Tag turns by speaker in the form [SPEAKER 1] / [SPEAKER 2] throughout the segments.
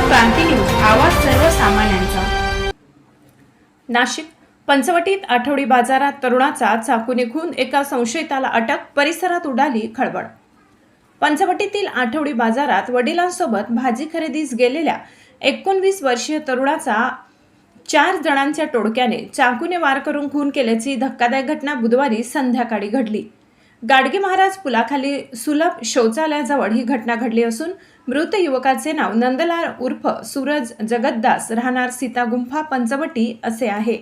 [SPEAKER 1] क्रांती news आवाज सर्वसामान्यांचा. नाशिक पंचवटीत आठवडी बाजारात तरुणाचा चाकूने खून एका संशयिताला अटक परिसरात उडाली खळबळ. पंचवटीतील आठवडी बाजारात वडिलांसोबत भाजी खरेदीस गेलेल्या एकोणवीस वर्षीय तरुणाचा चार जणांच्या टोळक्याने चाकूने वार करून खून केल्याची धक्कादायक घटना बुधवारी संध्याकाळी घडली. गाडगे महाराज पुलाखाली सुलभ शौचालयाजवळ ही घटना घडली असून मृत युवकाचे नाव नंदलाल उर्फ सूरज जगद्दास राहणार सीता गुंफा पंचवटी असे आहे.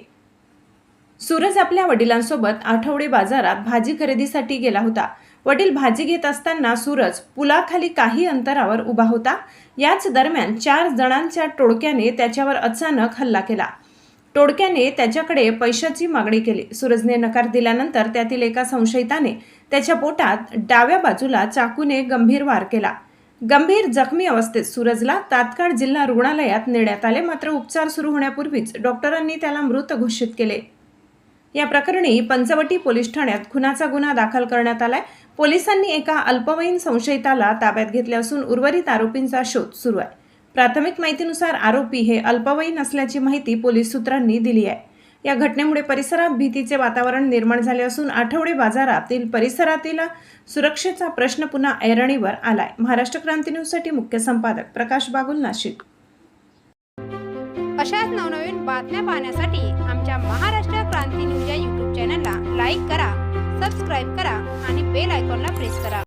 [SPEAKER 1] सूरज आपल्या वडिलांसोबत आठवडे बाजारात भाजी खरेदीसाठी गेला होता. वडील भाजी घेत असताना सूरज पुलाखाली काही अंतरावर उभा होता. याच दरम्यान चार जणांच्या टोळक्याने त्याच्यावर अचानक हल्ला केला. टोडक्याने त्याच्याकडे पैशाची मागणी केली. सूरजने नकार दिल्यानंतर त्यातील एका संशयिताने त्याच्या पोटात डाव्या बाजूला चाकूने गंभीर वार केला. गंभीर जखमी अवस्थेत सूरजला तात्काळ जिल्हा रुग्णालयात नेण्यात आले. मात्र उपचार सुरू होण्यापूर्वीच डॉक्टरांनी त्याला मृत घोषित केले. या प्रकरणी पंचवटी पोलीस ठाण्यात खुनाचा गुन्हा दाखल करण्यात आलाय. पोलिसांनी एका अल्पवयीन संशयिताला ताब्यात घेतले असून उर्वरित आरोपींचा शोध सुरू आहे. प्राथमिक माहितीनुसार आरोपी हे अल्पवयीन असल्याची माहिती पोलीस सूत्रांनी दिली आहे. या घटनेमुळे परिसरात भीतीचे वातावरण निर्माण झाले असून आठवडे बाजारातील परिसरातील सुरक्षेचा प्रश्न पुन्हा ऐरणीवर आलाय. महाराष्ट्र क्रांती न्यूजसाठी मुख्य संपादक प्रकाश बागुल नाशिक.
[SPEAKER 2] अशाच नवनवीन बातम्या पाहण्यासाठी आमच्या महाराष्ट्र क्रांती न्यूज या यूट्यूब चॅनलला लाईक करा सबस्क्राईब करा आणि बेल आयकॉनला प्रेस करा.